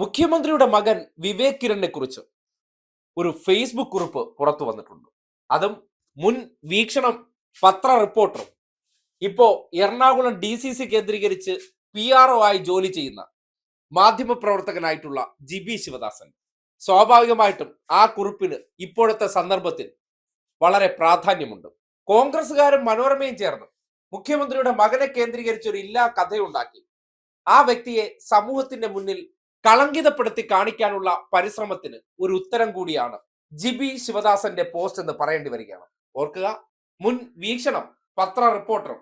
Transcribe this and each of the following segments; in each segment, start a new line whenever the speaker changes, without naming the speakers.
മുഖ്യമന്ത്രിയുടെ മകൻ വിവേക് കിരണിനെ കുറിച്ച് ഒരു ഫേസ്ബുക്ക് കുറിപ്പ് പുറത്തു വന്നിട്ടുണ്ട്. അതും മുൻ വീക്ഷണം പത്ര റിപ്പോർട്ടറും. ഇപ്പോ എറണാകുളം ഡി സി സി കേന്ദ്രീകരിച്ച് പി ആർ ഒ ആയി ജോലി ചെയ്യുന്ന മാധ്യമ പ്രവർത്തകനായിട്ടുള്ള ജി ജിബി ശിവദാസൻ. സ്വാഭാവികമായിട്ടും ആ കുറിപ്പിന് ഇപ്പോഴത്തെ സന്ദർഭത്തിൽ വളരെ പ്രാധാന്യമുണ്ട്. കോൺഗ്രസുകാരും മനോരമയും ചേർന്ന് മുഖ്യമന്ത്രിയുടെ മകനെ കേന്ദ്രീകരിച്ച് ഒരു ഇല്ലാ കഥയുണ്ടാക്കി. ആ വ്യക്തിയെ സമൂഹത്തിന്റെ മുന്നിൽ കളങ്കിതപ്പെടുത്തി കാണിക്കാനുള്ള പരിശ്രമത്തിന് ഒരു ഉത്തരം കൂടിയാണ് ജിബി ശിവദാസന്റെ പോസ്റ്റ് എന്ന് പറയേണ്ടി വരികയാണ്. ഓർക്കുക മുൻ വീക്ഷണം പത്ര റിപ്പോർട്ടറും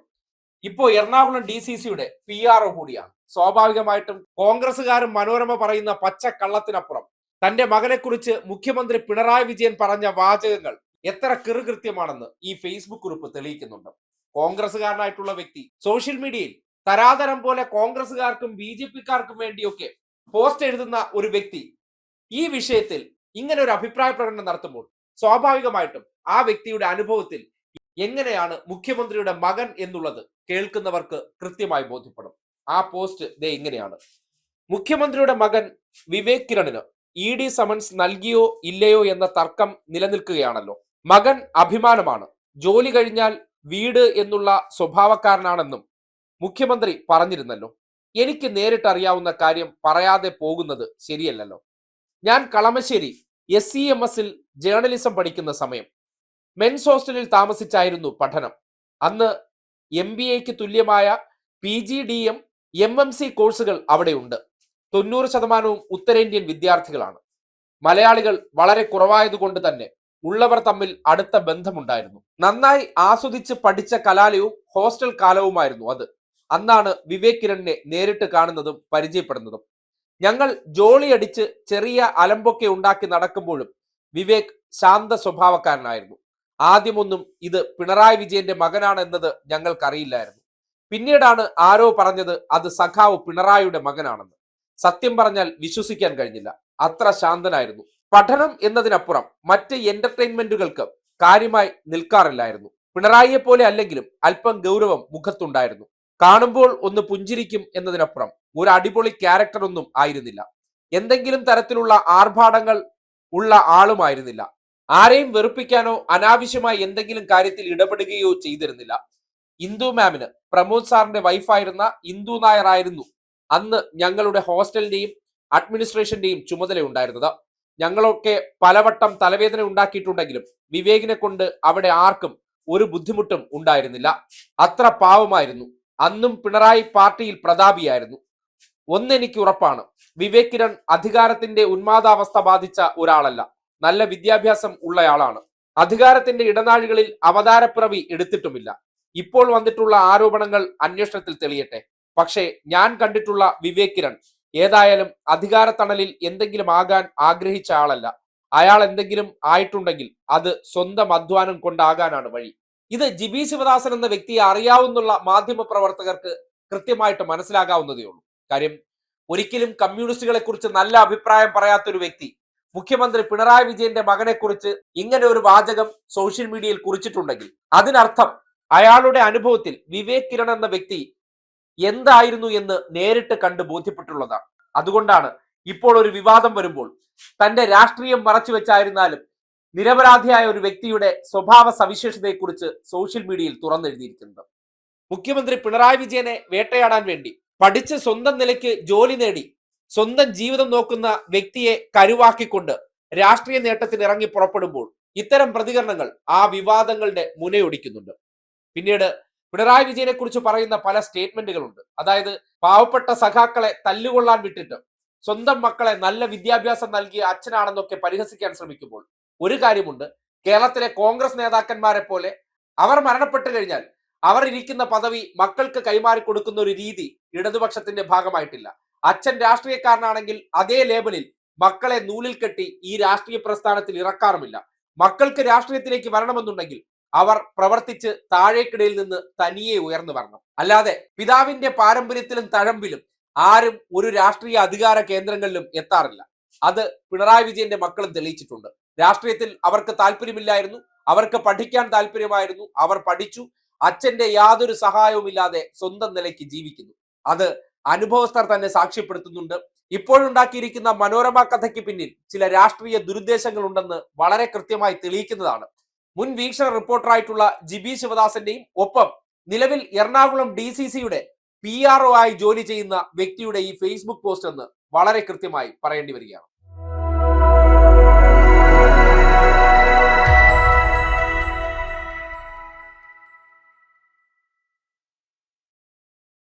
ഇപ്പോ എറണാകുളം ഡി സി സിയുടെ പി ആർ ഒ കൂടിയാണ്. സ്വാഭാവികമായിട്ടും കോൺഗ്രസുകാരും മനോരമ പറയുന്ന പച്ച കള്ളത്തിനപ്പുറം തന്റെ മകനെക്കുറിച്ച് മുഖ്യമന്ത്രി പിണറായി വിജയൻ പറഞ്ഞ വാചകങ്ങൾ എത്ര കൃത്യമാണെന്ന് ഈ ഫേസ്ബുക്ക് കുറിപ്പ് തെളിയിക്കുന്നുണ്ട്. കോൺഗ്രസുകാരനായിട്ടുള്ള വ്യക്തി സോഷ്യൽ മീഡിയയിൽ തരാതരം പോലെ കോൺഗ്രസുകാർക്കും ബി ജെ പിക്കാർക്കും വേണ്ടിയൊക്കെ പോസ്റ്റ് എഴുതുന്ന ഒരു വ്യക്തി ഈ വിഷയത്തിൽ ഇങ്ങനെ ഒരു അഭിപ്രായ പ്രകടനം നടത്തുമ്പോൾ സ്വാഭാവികമായിട്ടും ആ വ്യക്തിയുടെ അനുഭവത്തിൽ എങ്ങനെയാണ് മുഖ്യമന്ത്രിയുടെ മകൻ എന്നുള്ളത് കേൾക്കുന്നവർക്ക് കൃത്യമായി ബോധ്യപ്പെടും. ആ പോസ്റ്റ് ദേ ഇങ്ങനെയാണ്. മുഖ്യമന്ത്രിയുടെ മകൻ വിവേക് കിരണിന് ഇ ഡി സമൻസ് നൽകിയോ ഇല്ലയോ എന്ന തർക്കം നിലനിൽക്കുകയാണല്ലോ. മകൻ അഭിമാനമാണ്. ജോലി കഴിഞ്ഞാൽ വീട് എന്നുള്ള സ്വഭാവക്കാരനാണെന്നും മുഖ്യമന്ത്രി പറഞ്ഞിരുന്നല്ലോ. എനിക്ക് നേരിട്ട് അറിയാവുന്ന കാര്യം പറയാതെ പോകുന്നത് ശരിയല്ലല്ലോ. ഞാൻ കളമശ്ശേരി എസ് സി എം എസിൽ ജേർണലിസം പഠിക്കുന്ന സമയം. മെൻസ് ഹോസ്റ്റലിൽ താമസിച്ചായിരുന്നു പഠനം. അന്ന് എം ബി എക്ക് തുല്യമായ P G D M M M C കോഴ്സുകൾ അവിടെയുണ്ട് തൊണ്ണൂറ് ശതമാനവും ഉത്തരേന്ത്യൻ വിദ്യാർത്ഥികളാണ്. മലയാളികൾ വളരെ കുറവായതുകൊണ്ട് തന്നെ ഉള്ളവർ തമ്മിൽ അടുത്ത ബന്ധമുണ്ടായിരുന്നു. നന്നായി ആസ്വദിച്ച് പഠിച്ച കലാലയവും ഹോസ്റ്റൽ കാലവുമായിരുന്നു അത്. അന്നാണ് വിവേക് കിരണിനെ നേരിട്ട് കാണുന്നതും പരിചയപ്പെടുന്നതും. ഞങ്ങൾ ജോളിയടിച്ച് ചെറിയ അലമ്പൊക്കെ ഉണ്ടാക്കി നടക്കുമ്പോഴും വിവേക് ശാന്ത സ്വഭാവക്കാരനായിരുന്നു. ആദ്യമൊന്നും ഇത് പിണറായി വിജയന്റെ മകനാണ് എന്നത് ഞങ്ങൾക്കറിയില്ലായിരുന്നു. പിന്നീടാണ് ആരോ പറഞ്ഞത് അത് സഖാവ് പിണറായിയുടെ മകനാണെന്ന്. സത്യം പറഞ്ഞാൽ വിശ്വസിക്കാൻ കഴിഞ്ഞില്ല. അത്ര ശാന്തനായിരുന്നു. പഠനം എന്നതിനപ്പുറം മറ്റ് എന്റർടൈൻമെന്റുകൾക്ക് കാര്യമായി നിൽക്കാറില്ലായിരുന്നു. പിണറായിയെ പോലെ അല്ലെങ്കിലും അല്പം ഗൗരവം മുഖത്തുണ്ടായിരുന്നു. കാണുമ്പോൾ ഒന്ന് പുഞ്ചിരിക്കും എന്നതിനപ്പുറം ഒരു അടിപൊളി ക്യാരക്ടർ ഒന്നും ആയിരുന്നില്ല. എന്തെങ്കിലും തരത്തിലുള്ള ആർഭാടങ്ങൾ ഉള്ള ആളുമായിരുന്നില്ല. ആരെയും വെറുപ്പിക്കാനോ അനാവശ്യമായി എന്തെങ്കിലും കാര്യത്തിൽ ഇടപെടുകയോ ചെയ്തിരുന്നില്ല. ഇന്ദു മാമിന് പ്രമോദ് സാറിന്റെ വൈഫായിരുന്ന ഇന്ദു നായർ ആയിരുന്നു അന്ന് ഞങ്ങളുടെ ഹോസ്റ്റലിന്റെയും അഡ്മിനിസ്ട്രേഷന്റെയും ചുമതല ഉണ്ടായിരുന്നത്. ഞങ്ങളൊക്കെ പലവട്ടം തലവേദന ഉണ്ടാക്കിയിട്ടുണ്ടെങ്കിലും വിവേകിനെ കൊണ്ട് അവിടെ ആർക്കും ഒരു ബുദ്ധിമുട്ടും ഉണ്ടായിരുന്നില്ല. അത്ര പാവമായിരുന്നു. അന്നും പിണറായി പാർട്ടിയിൽ പ്രതാപിയായിരുന്നു. ഒന്നെനിക്ക് ഉറപ്പാണ് വിവേക് കിരൺ അധികാരത്തിന്റെ ഉന്മാദാവസ്ഥ ബാധിച്ച ഒരാളല്ല. നല്ല വിദ്യാഭ്യാസം ഉള്ളയാളാണ്. അധികാരത്തിന്റെ ഇടനാഴികളിൽ അവതാരപ്പിറവി എടുത്തിട്ടുമില്ല. ഇപ്പോൾ വന്നിട്ടുള്ള ആരോപണങ്ങൾ അന്വേഷണത്തിൽ തെളിയട്ടെ. പക്ഷേ ഞാൻ കണ്ടിട്ടുള്ള വിവേക് കിരൺ ഏതായാലും അധികാരത്തണലിൽ എന്തെങ്കിലും ആകാൻ ആഗ്രഹിച്ച ആളല്ല. അയാൾ എന്തെങ്കിലും ആയിട്ടുണ്ടെങ്കിൽ അത് സ്വന്തം അധ്വാനം കൊണ്ടാകാനാണ് വഴി. ഇത് ജിബി ശിവദാസൻ എന്ന വ്യക്തിയെ അറിയാവുന്ന മാധ്യമ പ്രവർത്തകർക്ക് കൃത്യമായിട്ട് മനസ്സിലാകാവുന്നതേ ഉള്ളൂ. കാര്യം ഒരിക്കലും കമ്മ്യൂണിസ്റ്റുകളെ കുറിച്ച് നല്ല അഭിപ്രായം പറയാത്തൊരു വ്യക്തി മുഖ്യമന്ത്രി പിണറായി വിജയന്റെ മകനെ കുറിച്ച് ഇങ്ങനെ ഒരു വാചകം സോഷ്യൽ മീഡിയയിൽ കുറിച്ചിട്ടുണ്ടെങ്കിൽ അതിനർത്ഥം അയാളുടെ അനുഭവത്തിൽ വിവേക് കിരൺ എന്ന വ്യക്തി എന്തായിരുന്നു എന്ന് നേരിട്ട് കണ്ട് ബോധ്യപ്പെട്ടുള്ളതാണ്. അതുകൊണ്ടാണ് ഇപ്പോൾ ഒരു വിവാദം വരുമ്പോൾ തന്റെ രാഷ്ട്രീയം മറച്ചു വെച്ചായിരുന്നാലും നിരപരാധിയായ ഒരു വ്യക്തിയുടെ സ്വഭാവ സവിശേഷതയെക്കുറിച്ച് സോഷ്യൽ മീഡിയയിൽ തുറന്നെഴുതിയിരിക്കുന്നത്. മുഖ്യമന്ത്രി പിണറായി വിജയനെ വേട്ടയാടാൻ വേണ്ടി പഠിച്ച് സ്വന്തം നിലയ്ക്ക് ജോലി നേടി സ്വന്തം ജീവിതം നോക്കുന്ന വ്യക്തിയെ കരുവാക്കിക്കൊണ്ട് രാഷ്ട്രീയ നേട്ടത്തിന് ഇറങ്ങി പുറപ്പെടുമ്പോൾ ഇത്തരം പ്രതികരണങ്ങൾ ആ വിവാദങ്ങളുടെ മുനയൊടിക്കുന്നുണ്ട്. പിന്നീട് പിണറായി വിജയനെ കുറിച്ച് പറയുന്ന പല സ്റ്റേറ്റ്മെന്റുകളുണ്ട്. അതായത് പാവപ്പെട്ട സഖാക്കളെ തല്ലുകൊള്ളാൻ വിട്ടിട്ട് സ്വന്തം മക്കളെ നല്ല വിദ്യാഭ്യാസം നൽകിയ അച്ഛനാണെന്നൊക്കെ പരിഹസിക്കാൻ ശ്രമിക്കുമ്പോൾ ഒരു കാര്യമുണ്ട്. കേരളത്തിലെ കോൺഗ്രസ് നേതാക്കന്മാരെ പോലെ അവർ മരണപ്പെട്ടു കഴിഞ്ഞാൽ അവർ ഇരിക്കുന്ന പദവി മക്കൾക്ക് കൈമാറി കൊടുക്കുന്ന ഒരു രീതി ഇടതുപക്ഷത്തിന്റെ ഭാഗമായിട്ടില്ല. അച്ഛൻ രാഷ്ട്രീയക്കാരനാണെങ്കിൽ അതേ ലേബലിൽ മക്കളെ നൂലിൽ കെട്ടി ഈ രാഷ്ട്രീയ പ്രസ്ഥാനത്തിൽ ഇറക്കാറുമില്ല. മക്കൾക്ക് രാഷ്ട്രീയത്തിലേക്ക് വരണമെന്നുണ്ടെങ്കിൽ അവർ പ്രവർത്തിച്ച് താഴേക്കിടയിൽ നിന്ന് തനിയെ ഉയർന്നു വരണം. അല്ലാതെ പിതാവിന്റെ പാരമ്പര്യത്തിലും തഴമ്പിലും ആരും ഒരു രാഷ്ട്രീയ അധികാര കേന്ദ്രങ്ങളിലും എത്താറില്ല. അത് പിണറായി വിജയന്റെ മക്കളും തെളിയിച്ചിട്ടുണ്ട്. രാഷ്ട്രീയത്തിൽ അവർക്ക് താല്പര്യമില്ലായിരുന്നു അവർക്ക് പഠിക്കാൻ താല്പര്യമായിരുന്നു അവർ പഠിച്ചു അച്ഛന്റെ യാതൊരു സഹായവുമില്ലാതെ സ്വന്തം നിലയ്ക്ക് ജീവിക്കുന്നു. അത് അനുഭവസ്ഥർ തന്നെ സാക്ഷ്യപ്പെടുത്തുന്നുണ്ട്. ഇപ്പോഴുണ്ടാക്കിയിരിക്കുന്ന മനോരമ കഥയ്ക്ക് പിന്നിൽ ചില രാഷ്ട്രീയ ദുരുദ്ദേശങ്ങൾ ഉണ്ടെന്ന് വളരെ കൃത്യമായി തെളിയിക്കുന്നതാണ്. മുൻ വീക്ഷണ റിപ്പോർട്ടറായിട്ടുള്ള ജിബി ശിവദാസന്റെയും ഒപ്പം നിലവിൽ എറണാകുളം ഡി സി സിയുടെ പി ആർ ഒ ആയി ജോലി ചെയ്യുന്ന വ്യക്തിയുടെ ഈ ഫേസ്ബുക്ക് പോസ്റ്റ് എന്ന് വളരെ കൃത്യമായി പറയേണ്ടി വരികയാണ്.